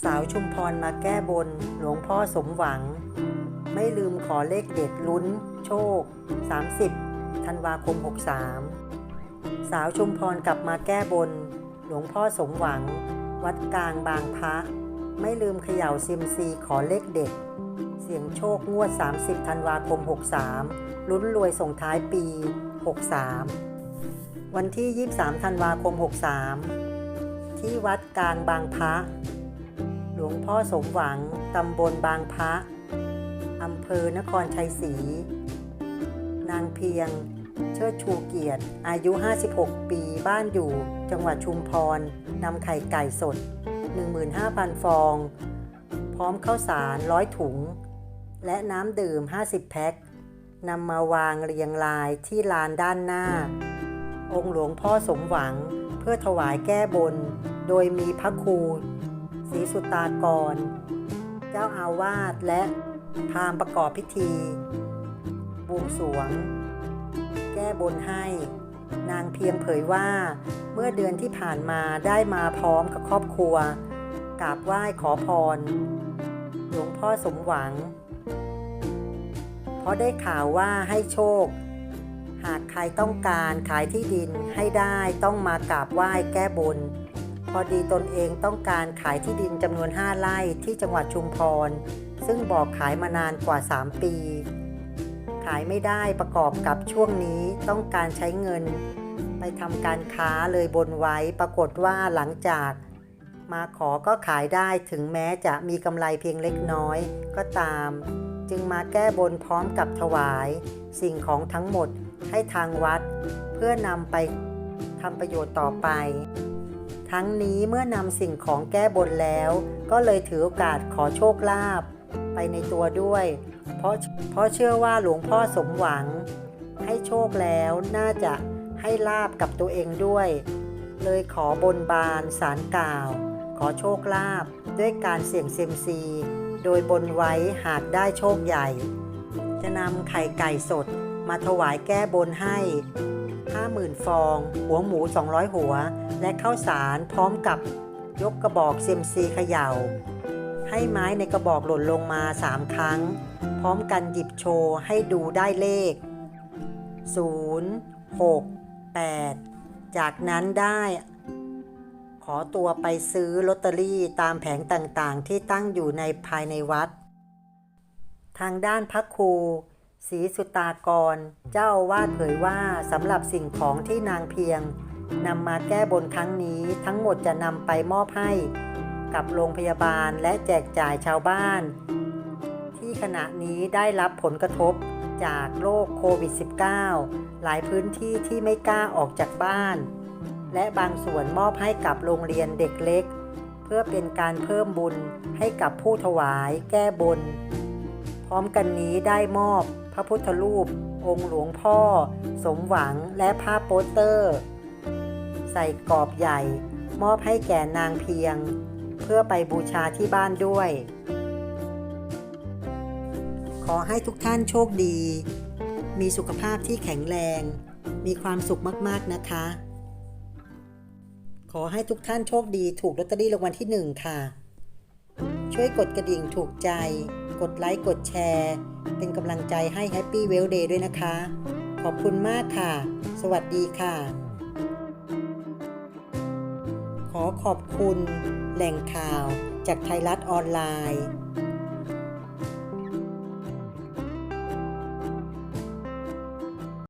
สาวชุมพรมาแก้บนหลวงพ่อสมหวัง ไม่ลืมขอเลขเด็ดลุ้น โชค 30ธันวาคม 63 สาวชุมพรกลับมาแก้บน หลวงพ่อสมหวัง วัดกลางบางพระ ไม่ลืมเขย่าซิมซีขอเลขเด็ด เสียงโชคงวด 30ธันวาคม 63 ลุ้นรวยส่งท้ายปี 63 วันที่ 23ธันวาคม 63 ที่วัดกลางบางพระ ลวงพ่อสมหวัง ตำบลบางพระ อำเภอนครชัยศรี นางเพียง เชิดชูเกียรติ อายุ 56 ปี บ้านอยู่ จังหวัดชุมพร นำไข่ไก่สด 15,000 ฟอง พร้อมข้าวสารร้อยถุง และน้ำดื่ม 50 แพ็คนำมาวางเรียงรายที่ลานด้านหน้า องค์หลวงพ่อสมหวังเพื่อถวายแก้บน โดยมีพระครู ศรีสุตากร เจ้าอาวาสและพามประกอบพิธีบวงสรวง แก้บนให้ นางเพียงเผยว่าเมื่อเดือนที่ผ่านมาได้มาพร้อมกับครอบครัวกราบไหว้ขอพร หลวงพ่อสมหวัง เพราะได้ข่าวว่าให้โชค หากใครต้องการขายที่ดินให้ได้ต้องมากราบไหว้แก้บน พอดีตนเองต้องการขายที่ดินจำนวน 5 ไร่ที่จังหวัดชุมพร ซึ่งบอกขายมานานกว่า 3 ปี ขายไม่ได้ประกอบกับช่วงนี้ต้องการใช้เงิน ไปทำการค้าเลยบนไว้ปรากฏว่าหลังจาก มาขอก็ขายได้ถึงแม้จะมีกำไรเพียงเล็กน้อยก็ตาม จึงมาแก้บนพร้อมกับถวาย สิ่งของทั้งหมดให้ทางวัด เพื่อนำไปทำประโยชน์ต่อไป ทั้งนี้เมื่อนำสิ่งของแก้บนแล้ว ก็เลยถือโอกาสขอโชคลาภไปในตัวด้วย เพราะเพราะเชื่อว่าหลวงพ่อสมหวัง ให้โชคแล้วน่าจะให้ลาบกับตัวเองด้วย เลยขอบนบานสารกล่าว ขอโชคลาภด้วยการเสี่ยงเซยมซี โดยบนไว้หากได้โชคใหญ่ จะนำไข่ไก่สดมาถวายแก้บนให้ 50,000 ฟอง หัวหมู 200 หัว และข้าวสารพร้อมกับยกกระบอกเซมซีเขย่า ให้ไม้ในกระบอกหล่นลงมา 3 ครั้ง พร้อมกันหยิบโชว์ให้ดูได้เลข 0 6 8 จากนั้นได้ ขอตัวไปซื้อลอตเตอรี่ตามแผงต่างๆ ที่ตั้งอยู่ในภายในวัด ทางด้านพระครู ศรีสุตากร เจ้าวาดเผยว่าสำหรับสิ่งของที่นางเพียงนำมาแก้บนครั้งนี้ ทั้งหมดจะนำไปมอบให้กับโรงพยาบาลและแจกจ่ายชาวบ้าน ที่ขณะนี้ได้รับผลกระทบจากโรคโควิด -19 หลายพื้นที่ที่ไม่กล้าออกจากบ้าน และบางส่วนมอบให้กับโรงเรียนเด็กเล็ก เพื่อเป็นการเพิ่มบุญให้กับผู้ถวายแก้บน พร้อมกันนี้ได้มอบ พระพุทธรูป องค์หลวงพ่อ สมหวังและภาพโปสเตอร์ ใส่กรอบใหญ่ มอบให้แก่นางเพียง เพื่อไปบูชาที่บ้านด้วย ขอให้ทุกท่านโชคดี มีสุขภาพที่แข็งแรง มีความสุขมากๆนะคะ ขอให้ทุกท่านโชคดีถูกลอตเตอรี่รางวัลที่หนึ่งค่ะช่วยกดกระดิ่งถูกใจ กดไลค์ กดแชร์ เป็นกำลังใจให้ Happy w e l l Day ด้วยนะคะ ขอบคุณมากค่ะ สวัสดีค่ะ ขอขอบคุณ แหล่งข่าวจากไทยรัฐออนไลน์